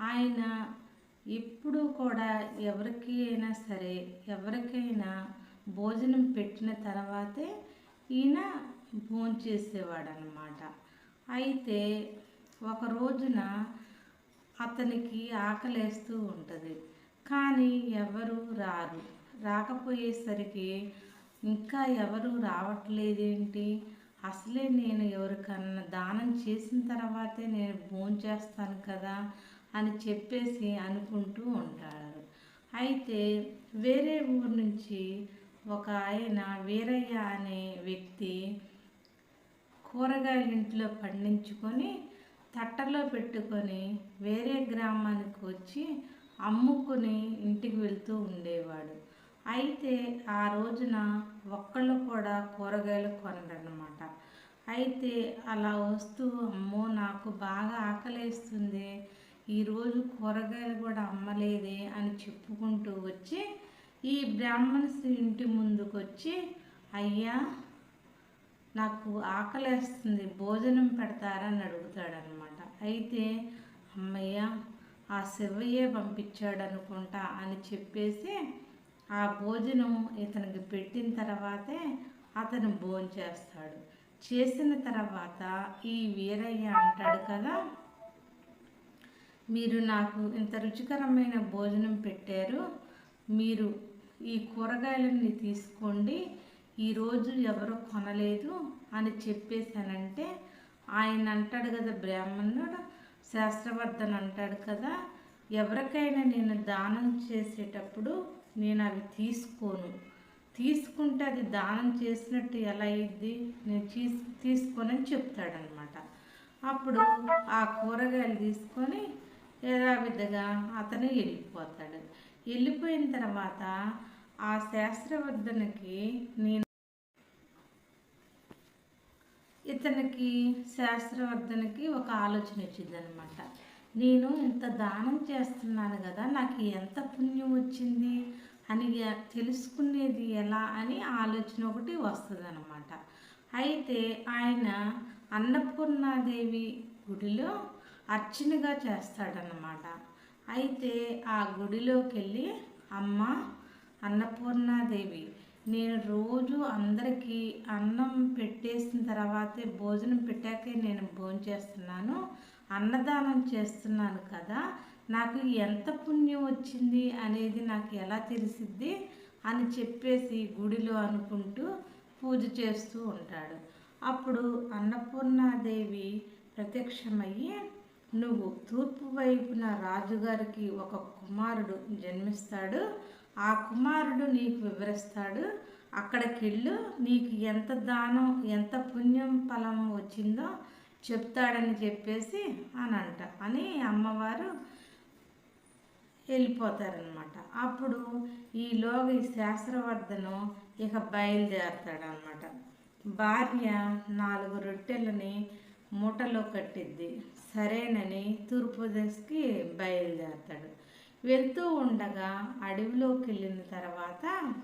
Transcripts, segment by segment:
ఆయన ఎప్పుడు కూడా ఎవరికి అయినా సరే ఎవరికైనా భోజనం పెట్టిన తర్వాతే ఈయన భోంచేసేవాడు అనమాట అయితే ఒక రోజున అతనికి ఆకలేస్తూ ఉంటుంది. కానీ ఎవరు రారు. రాకపోయేసరికి ఇంకా ఎవరు రావట్లేదేంటి? అసలే నేను ఎవరికన్నా దానం చేసిన తర్వాతే నేను భోంచేస్తాను కదా అని చెప్పేసి అనుకుంటూ ఉంటాడు అయితే వేరే ఊరు నుంచి ఒక ఆయన వీరయ్య అనే వ్యక్తి కూరగాయలు ఇంట్లో పండించుకొని తట్టలో పెట్టుకొని వేరే గ్రామానికి వచ్చి అమ్ముకుని ఇంటికి వెళ్తూ ఉండేవాడు. అయితే ఆ రోజున ఒక్కళ్ళు కూడా కూరగాయలు కొనరన్నమాట. అయితే అలా వస్తూ అమ్మో నాకు బాగా ఆకలేస్తుంది. ఈరోజు కూరగాయలు కూడా అమ్మలేదే అని చెప్పుకుంటూ వచ్చి ఈ బ్రాహ్మణ్స్ ఇంటి ముందుకు వచ్చి అయ్యా నాకు ఆకలేస్తుంది భోజనం పెడతారని అడుగుతాడనమాట అయితే అమ్మయ్య ఆ శివయ్యే పంపించాడు అనుకుంటా అని చెప్పేసి ఆ భోజనం ఇతనికి పెట్టిన తర్వాతే అతను భోజనం చేస్తాడు చేసిన తర్వాత ఈ వీరయ్య అంటాడు కదా మీరు నాకు ఇంత రుచికరమైన భోజనం పెట్టారు మీరు ఈ కూరగాయలన్నీ తీసుకోండి ఈరోజు ఎవరు కొనలేదు అని చెప్పేశానంటే ఆయన అంటాడు కదా బ్రాహ్మణుడు శాస్త్రవర్ధన్ అంటాడు కదా ఎవరికైనా నేను దానం చేసేటప్పుడు నేను అవి తీసుకోను. తీసుకుంటే అది దానం చేసినట్టు ఎలా అయింది నేను తీసు తీసుకోనని చెప్తాడనమాట అప్పుడు ఆ కూరగాయలు తీసుకొని యథావిధిగా అతను వెళ్ళిపోతాడు. వెళ్ళిపోయిన తర్వాత ఆ శాస్త్రవర్ధనకి నేను ఇతనికి శాస్త్రవర్ధనకి ఒక ఆలోచన వచ్చిందనమాట నేను ఇంత దానం చేస్తున్నాను కదా నాకు ఎంత పుణ్యం వచ్చింది అని తెలుసుకునేది ఎలా అని ఆలోచన ఒకటి వస్తుంది అయితే ఆయన అన్నపూర్ణాదేవి గుడిలో అర్చనగా చేస్తాడనమాట అయితే ఆ గుడిలోకి వెళ్ళి అమ్మ అన్నపూర్ణాదేవి నేను రోజు అందరికీ అన్నం పెట్టేసిన తర్వాతే భోజనం పెట్టాకే నేను భోజనం చేస్తున్నాను అన్నదానం చేస్తున్నాను కదా నాకు ఎంత పుణ్యం వచ్చింది అనేది నాకు ఎలా తెలిసిద్ది? అని చెప్పేసి గుడిలో అనుకుంటూ పూజ చేస్తూ ఉంటాడు. అప్పుడు అన్నపూర్ణాదేవి ప్రత్యక్షమయ్యి నువ్వు తూర్పు వైపున రాజుగారికి ఒక కుమారుడు జన్మిస్తాడు. ఆ కుమారుడు నీకు వివరిస్తాడు. అక్కడికి వెళ్ళు నీకు ఎంత దానం ఎంత పుణ్యం ఫలం వచ్చిందో చెప్తాడని చెప్పేసి అని అంట అని అమ్మవారు వెళ్ళిపోతారనమాట అప్పుడు ఈలోగా ఈ శాస్త్రవర్ధను ఇక బయలుదేరతాడనమాట భార్య నాలుగు రొట్టెలని మూటలో కట్టిద్ది. సరేనని తూర్పుదేశ్కి బయలుదేరతాడు. వెళ్తూ ఉండగా అడవిలోకి వెళ్ళిన తర్వాత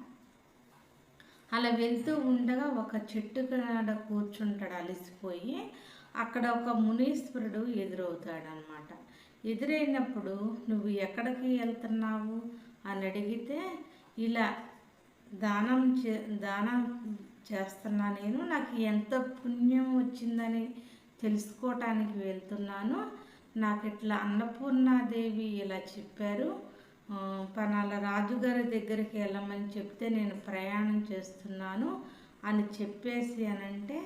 అలా వెళ్తూ ఉండగా ఒక చెట్టు కాడ కూర్చుంటాడు అలసిపోయి. అక్కడ ఒక మునీశ్వరుడు ఎదురవుతాడనమాట. ఎదురైనప్పుడు నువ్వు ఎక్కడికి వెళ్తున్నావు? అని అడిగితే ఇలా దానం చే దానం చేస్తున్నా నేను. నాకు ఎంత పుణ్యం వచ్చిందని తెలుసుకోవటానికి వెళ్తున్నాను. నాకు ఇట్లా అన్నపూర్ణాదేవి ఇలా చెప్పారు. పనాల రాజుగారి దగ్గరికి వెళ్ళమని చెప్తే నేను ప్రయాణం చేస్తున్నాను అని చెప్పేసి అని అంటే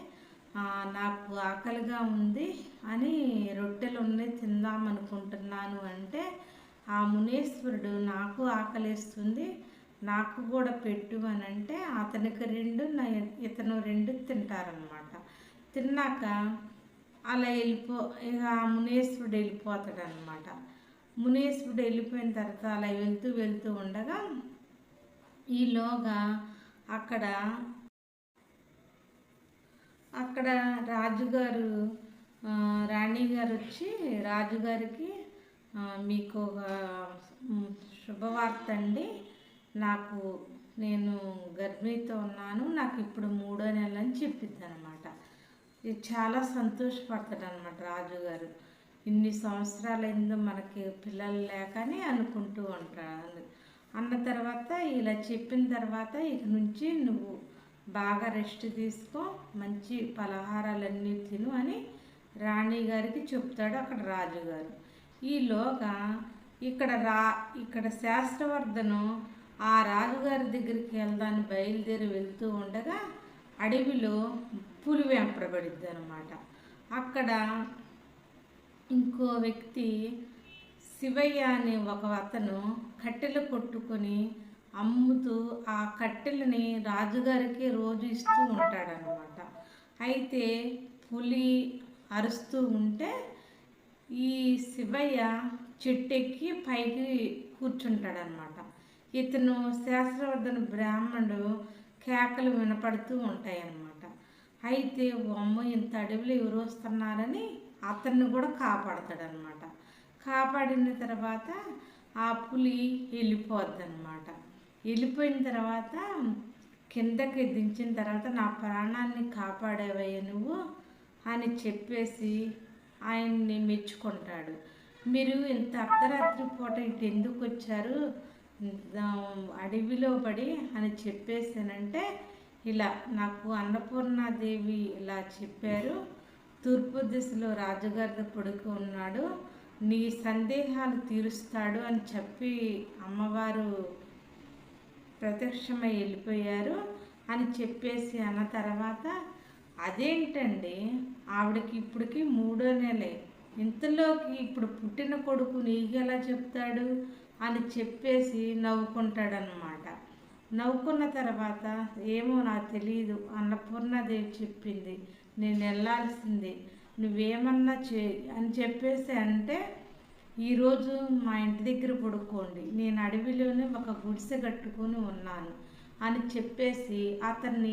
నాకు ఆకలిగా ఉంది అని రొట్టెలు ఉన్నాయి తిందాం అనుకుంటున్నాను అంటే ఆ మునీశ్వరుడు నాకు ఆకలిస్తుంది నాకు కూడా పెట్టు అని అంటే అతనికి రెండు నా- ఇతను రెండు తింటారనమాట తిన్నాక అలా వెళ్ళిపో ఇక ఆ మునేశ్వరుడు వెళ్ళిపోతాడు అనమాట మునేశ్వరుడు వెళ్ళిపోయిన తర్వాత అలా వెళ్తూ వెళ్తూ ఉండగా ఈలోగా అక్కడ అక్కడ రాజుగారు రాణిగారు వచ్చి రాజుగారికి మీకు ఒక శుభవార్త అండి. నాకు నేను గర్భిణితో ఉన్నాను నాకు ఇప్పుడు మూడో నెల అని చెప్పిద్ది అనమాట ఇది చాలా సంతోషపడతాడు అనమాట రాజుగారు ఇన్ని సంవత్సరాలైందో మనకి పిల్లలు లేకని అనుకుంటూ ఉంటాడు అన్న తర్వాత ఇలా చెప్పిన తర్వాత ఇక నుంచి నువ్వు బాగా రెస్ట్ తీసుకో మంచి పలహారాలన్నీ తిను అని రాణి గారికి చెప్తాడు అక్కడ రాజుగారు ఈలోగా ఇక్కడ రా ఇక్కడ శాస్త్రవర్ధను ఆ రాజుగారి దగ్గరికి వెళ్దాన్ని బయలుదేరి వెళ్తూ ఉండగా అడవిలో పులి వెంపడబడిద్ది అనమాట అక్కడ ఇంకో వ్యక్తి శివయ్య అనే ఒక అతను కట్టెలు కొట్టుకొని అమ్ముతూ ఆ కట్టెలని రాజుగారికి రోజు ఇస్తూ ఉంటాడనమాట అయితే పులి అరుస్తూ ఉంటే ఈ శివయ్య చెట్టెక్కి పైకి కూర్చుంటాడనమాట ఇతను శాస్త్రవర్ధన బ్రాహ్మణుడు కేకలు వినపడుతూ ఉంటాయన్నమాట. అయితే అమ్మ ఇంత అడవిలో ఎవరు వస్తున్నారని అతన్ని కూడా కాపాడతాడనమాట. కాపాడిన తర్వాత ఆ పులి వెళ్ళిపోద్ది అనమాట వెళ్ళిపోయిన తర్వాత కిందకి దించిన తర్వాత నా ప్రాణాన్ని కాపాడేవయ్య నువ్వు అని చెప్పేసి ఆయన్ని మెచ్చుకుంటాడు. మీరు ఇంత అర్ధరాత్రి పూట ఇటు ఎందుకు వచ్చారు? అడవిలో పడి అని చెప్పేసానంటే ఇలా నాకు అన్నపూర్ణాదేవి ఇలా చెప్పారు. తూర్పు దిశలో రాజుగారి కొడుకు ఉన్నాడు. నీ సందేహాలు తీరుస్తాడు అని చెప్పి అమ్మవారు ప్రత్యక్షమై వెళ్ళిపోయారు అని చెప్పేసి అన్న తర్వాత అదేంటండి? ఆవిడకి ఇప్పటికి మూడో నెలే. ఇంతలోకి ఇప్పుడు పుట్టిన కొడుకు నీకెలా చెప్తాడు? అని చెప్పేసి నవ్వుకుంటాడనమాట నవ్వుకున్న తర్వాత ఏమో నాకు తెలియదు అన్నపూర్ణాదేవి చెప్పింది. నేను వెళ్ళాల్సింది నువ్వేమన్నా చే అని చెప్పేసి అంటే ఈరోజు మా ఇంటి దగ్గర పడుకోండి. నేను అడవిలోనే ఒక గుడిసె కట్టుకొని ఉన్నాను అని చెప్పేసి అతన్ని